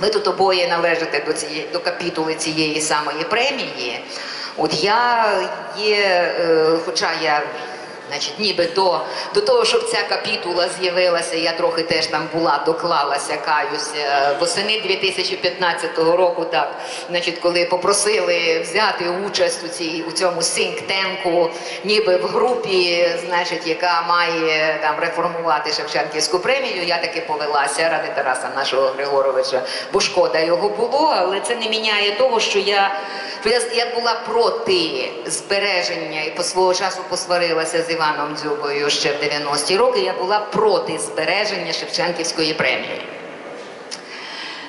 ви тут обоє належите до цієї до капітули цієї самої премії. От я є, е, хоча я. Значить, ніби до, до того, щоб ця капітула з'явилася, я трохи теж там була, доклалася, каюся. Восени 2015 року, так, значить, коли попросили взяти участь у, цій, у цьому синктенку, ніби в групі, значить, яка має там реформувати Шевченківську премію, я таки повелася ради Тараса нашого Григоровича, бо шкода його було, але це не міняє того, що я, я, я була проти збереження і по свого часу посварилася з Іваном Дзюбою ще в 90-ті роки. Я була проти збереження Шевченківської премії.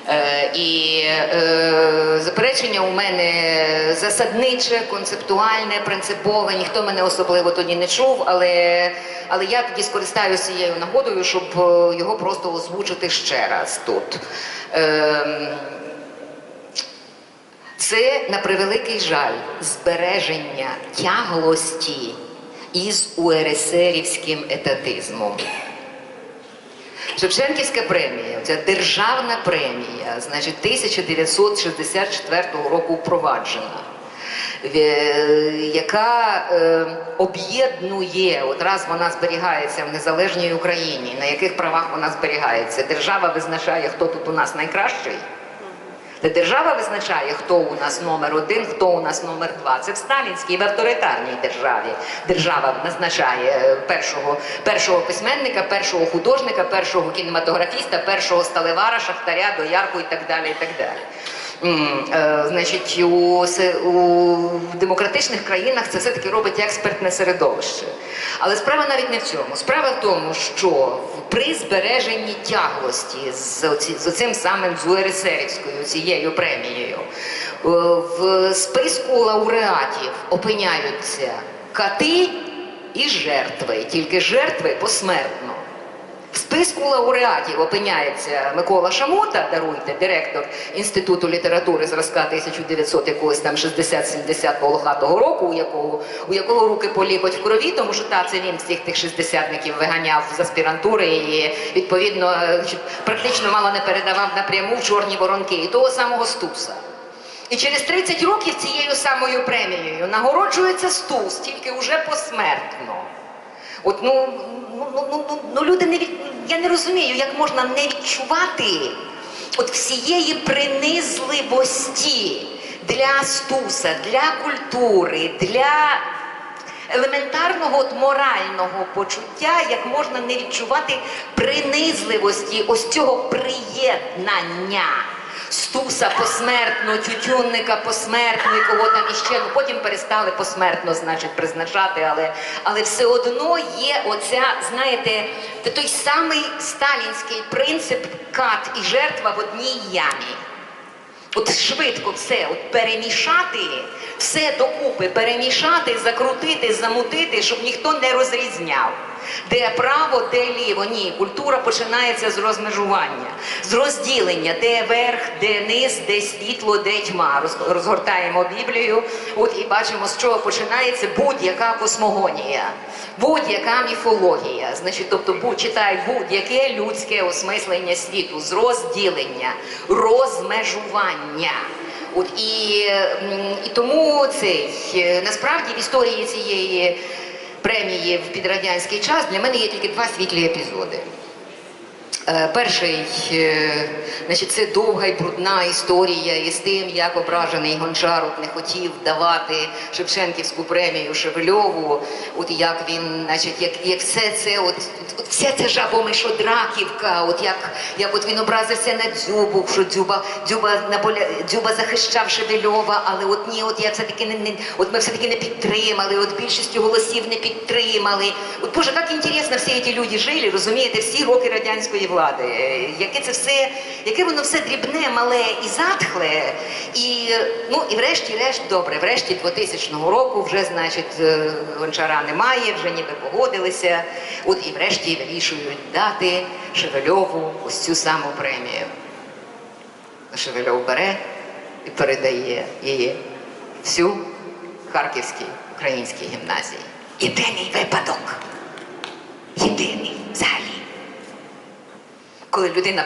Е, і е, заперечення у мене засадниче, концептуальне, принципове. Ніхто мене особливо тоді не чув, але, але я тоді скористаюся цією нагодою, щоб е, його просто озвучити ще раз тут. Е, це на превеликий жаль збереження тяглості із уересерівським етатизмом. Шевченківська премія, ця державна премія, значить, 1964 року впроваджена, е, яка е, об'єднує, от раз вона зберігається в незалежній Україні, на яких правах вона зберігається. Держава визначає, хто тут у нас найкращий. Де держава визначає, хто у нас номер один, хто у нас номер два. Це в сталінській, в авторитарній державі. Держава назначає е, першого, першого письменника, першого художника, першого кінематографіста, першого сталевара, шахтаря, доярку і так далі. І так далі. Е, Значить, у, у демократичних країнах це все-таки робить експертне середовище. Але справа навіть не в цьому. Справа в тому, що при збереженні тяглості з, оці- з оцим самим з УРСРівською цією премією е, в списку лауреатів опиняються кати і жертви, тільки жертви посмертно. В списку лауреатів опиняється Микола Шамота, даруйте, директор Інституту літератури зразка 1900 якогось там 60-70 волохатого року, у якого, у якого руки полікоть в крові, тому що та це він всіх тих шестидесятників виганяв з аспірантури і відповідно е, практично мало не передавав напряму в чорні воронки і того самого Стуса. І через 30 років цією самою премією нагороджується Стус, тільки уже посмертно. От ну, ну, ну, ну, ну, ну люди не від... я не розумію, як можна не відчувати от всієї принизливості для стуса, для культури, для елементарного от морального почуття, як можна не відчувати принизливості ось цього приєднання. Стуса посмертно, тютюнника посмертно і кого там іще. Ну потім перестали посмертно, значить, призначати, але, але все одно є оця, знаєте, той самий сталінський принцип кат і жертва в одній ямі. От швидко все от перемішати, все докупи перемішати, закрутити, замутити, щоб ніхто не розрізняв. Де право, де ліво. Ні, культура починається з розмежування, з розділення, де верх, де низ, де світло, де тьма. Розгортаємо Біблію, от і бачимо, з чого починається будь-яка космогонія, будь-яка міфологія. Значить, тобто будь читають будь-яке людське осмислення світу з розділення, розмежування. От і, і тому цей е, насправді в історії цієї премії в підрадянський час для мене є тільки два світлі епізоди. Е, Перший, е, значить, це довга і брудна історія із тим, як ображений Гончар не хотів давати Шевченківську премію Шевельову. От як він, значить, як, як все це, от, от вся ця жабомишодраківка, от як, як от він образився на дзюбу, що дзюба, дзюба, наполя, дзюба захищав Шевельова, але от ні, от я все-таки не, не от ми все-таки не підтримали, от більшістю голосів не підтримали. От Боже, як інтересно всі ці люди жили, розумієте, всі роки радянської влади. Е, Яке це все, яке воно все дрібне, мале і затхле. І ну і врешті-решт, добре, врешті 2000 року вже, значить, е, гончара немає, вже ніби погодилися. От і врешті вирішують дати Шевельову ось цю саму премію. Шевельов бере і передає її всю Харківській українській гімназії. Єдиний випадок. Єдиний. Коли людина